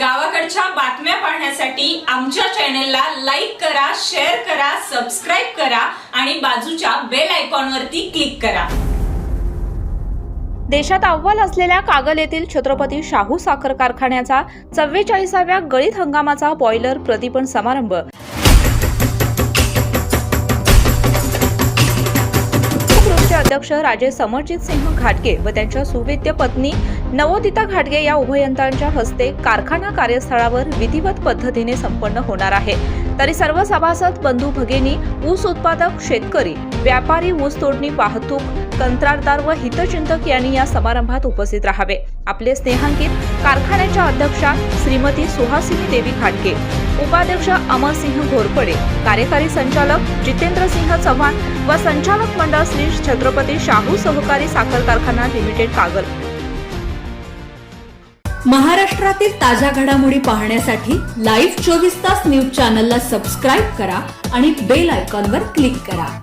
गावाकडच्या बातम्या पाहण्यासाठी आमच्या चॅनेलला लाईक करा शेअर करा सबस्क्राईब करा आणि बाजूच्या बेल आयकॉनवरती क्लिक करा. देशात अव्वल असलेल्या कागल येथील छत्रपती शाहू साखर कारखान्याचा चव्वेचाळीसाव्या गळीत हंगामाचा बॉयलर प्रदीपन समारंभ. अध्यक्ष राजे समरजित सिंह घाटगे व त्यांच्या सुविद्य पत्नी नवोदिता घाटगे या उभयंतांच्या हस्ते कारखाना कार्यस्थळावर विधिवत पद्धतीने संपन्न होणार आहे. तरी सर्व सभासद बंधू भगिनी ऊस उत्पादक शेतकरी व्यापारी ऊस तोडणी वाहतूक कंत्राटदार व हितचिंतक यांनी या समारंभात उपस्थित राहावे. आपले स्नेहांकित कारखान्याच्या अध्यक्षा श्रीमती सुहासिनी देवी खाटके उपाध्यक्ष अमरसिंह घोरपडे कार्यकारी संचालक जितेंद्र सिंह चव्हाण व संचालक मंडळ श्री छत्रपती शाहू सहकारी साखर कारखाना लिमिटेड कागल. महाराष्ट्रातील ताज्या घडामोडी पाहण्यासाठी लाईव्ह चोवीस तास न्यूज चॅनलला सबस्क्राईब करा आणि बेल आयकॉनवर क्लिक करा.